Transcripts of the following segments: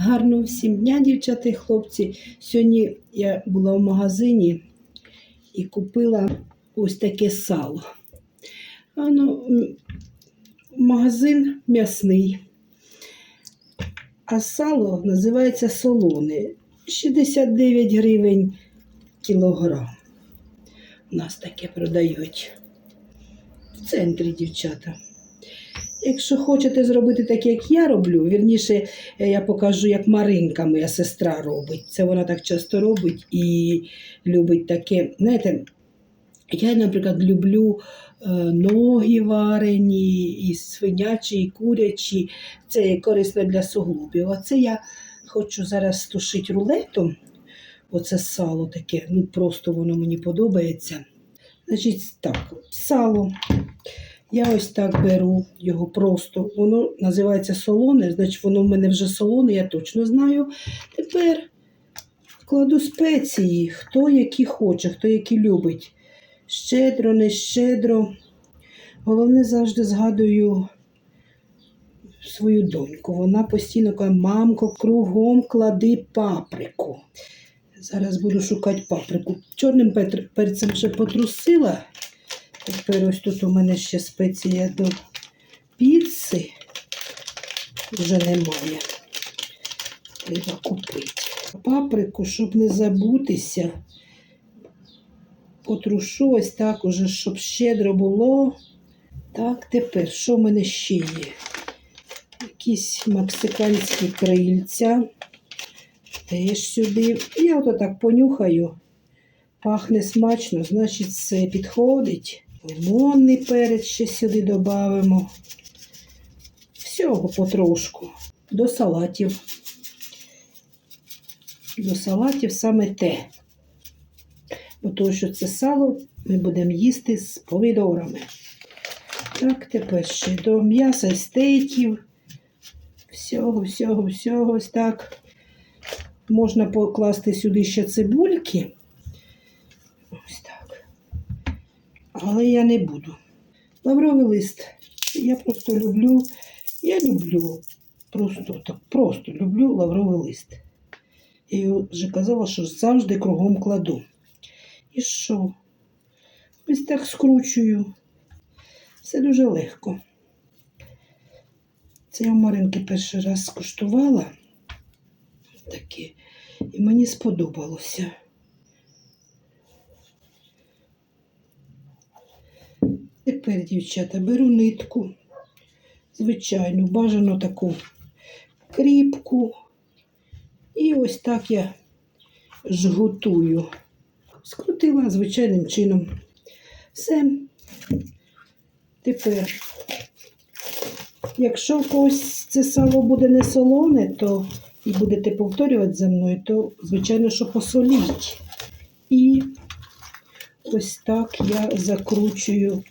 Гарного всім дня, дівчата і хлопці. Сьогодні я була в магазині і купила ось таке сало. Воно, магазин м'ясний. А сало називається солоне. 69 гривень кілограм. У нас таке продають. В центрі, дівчата. Якщо хочете зробити так, як я роблю, вірніше, е, я покажу, як Маринка, моя сестра, робить. Це вона так часто робить і любить таке. Знаєте, я, наприклад, люблю е, ноги варені, і свинячі, і курячі. Це корисно для суглобів. А це я хочу зараз стушити рулетом. Оце сало таке, ну просто воно мені подобається. Значить, так, сало. Я ось так беру його просто. Воно називається солоне, значить воно в мене вже солоне, я точно знаю. Тепер кладу спеції, хто які хоче, хто які любить. Щедро, не щедро. Головне, завжди згадую свою доньку. Вона постійно каже, мамко, кругом клади паприку. Зараз буду шукати паприку. Чорним перцем ще потрусила. Тепер ось тут у мене ще спеція до піци. Вже немає. Треба купити. Паприку, щоб не забутися. Потрушу ось так уже, щоб щедро було. Так, тепер, що в мене ще є? Якісь мексиканські крильця. Теж сюди. Я ото так понюхаю. Пахне смачно, значить, все підходить. Лимонний перець ще сюди додамо. Всього потрошку. До салатів. До салатів саме те. Бо тому що це сало ми будемо їсти з помідорами. Так, тепер ще до м'яса стейків. Всього, всього, всього ось так. Можна покласти сюди ще цибульки. Але я не буду. Лавровий лист. Я просто люблю, я люблю, просто так, просто люблю лавровий лист. Я вже казала, що завжди кругом кладу. І що? Ось так скручую. Все дуже легко. Це я в Маринки перший раз скуштувала. Таке. І мені сподобалося. Тепер, дівчата, беру нитку. Звичайну, бажано таку кріпку. І ось так я жгутую. Скрутила звичайним чином. Все. Тепер, якщо в когось це сало буде не солоне, то і будете повторювати за мною, то, звичайно, що посоліть. І ось так я закручую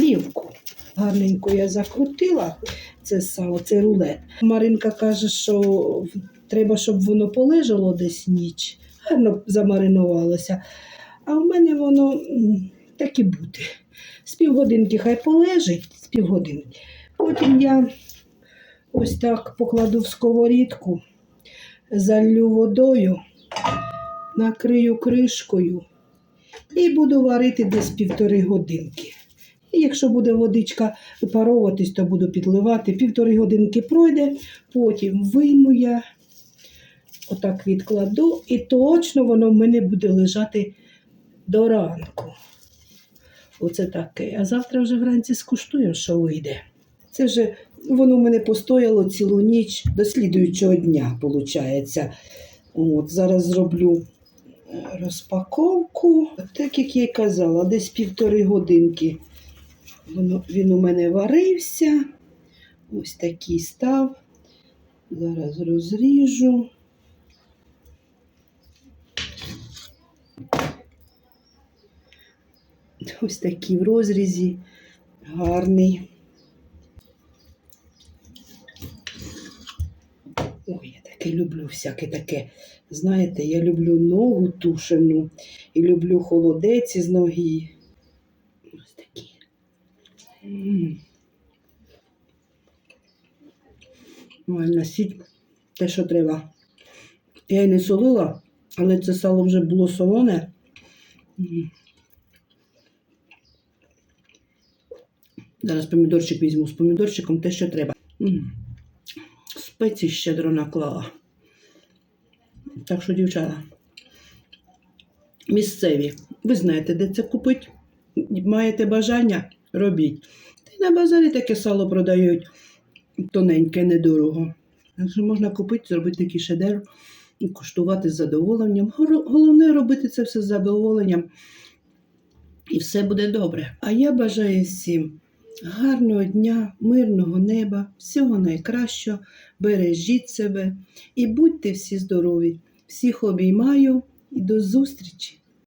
плівку. Гарненько я закрутила це сало, це рулет. Маринка каже, що треба, щоб воно полежало десь ніч, гарно замаринувалося. А в мене воно так і буде. З півгодинки хай полежить, з півгодинки. Потім я ось так покладу в сковорідку, залью водою, накрию кришкою і буду варити десь півтори годинки. І якщо буде водичка випаровуватись, то буду підливати. Півтори годинки пройде, потім вийму я, отак відкладу, і точно воно в мене буде лежати до ранку. Оце таке. А завтра вже вранці скуштуємо, що вийде. Це вже воно в мене постояло цілу ніч до слідуючого дня, виходить. От, зараз зроблю е, розпаковку. Так як я й казала, десь півтори годинки він у мене варився. Ось такий став. Зараз розріжу. Ось такий в розрізі. Гарний. Ой, я таке люблю всяке таке. Знаєте, я люблю ногу тушену і люблю холодець із ноги. Такі. М. Те, що треба. Я й не солила, але це сало вже було солоне. Зараз помідорчик візьму з помідорчиком те, що треба. М. Спеції щедро наклала. Так що, дівчата, місцеві, ви знаєте, де це купити. Маєте бажання, робіть. Та й на базарі таке сало продають тоненьке, недорого. Можна купити, зробити такий шедевр і куштувати з задоволенням. Головне робити це все з задоволенням. І все буде добре. А я бажаю всім гарного дня, мирного неба, всього найкращого. Бережіть себе і будьте всі здорові. Всіх обіймаю і до зустрічі!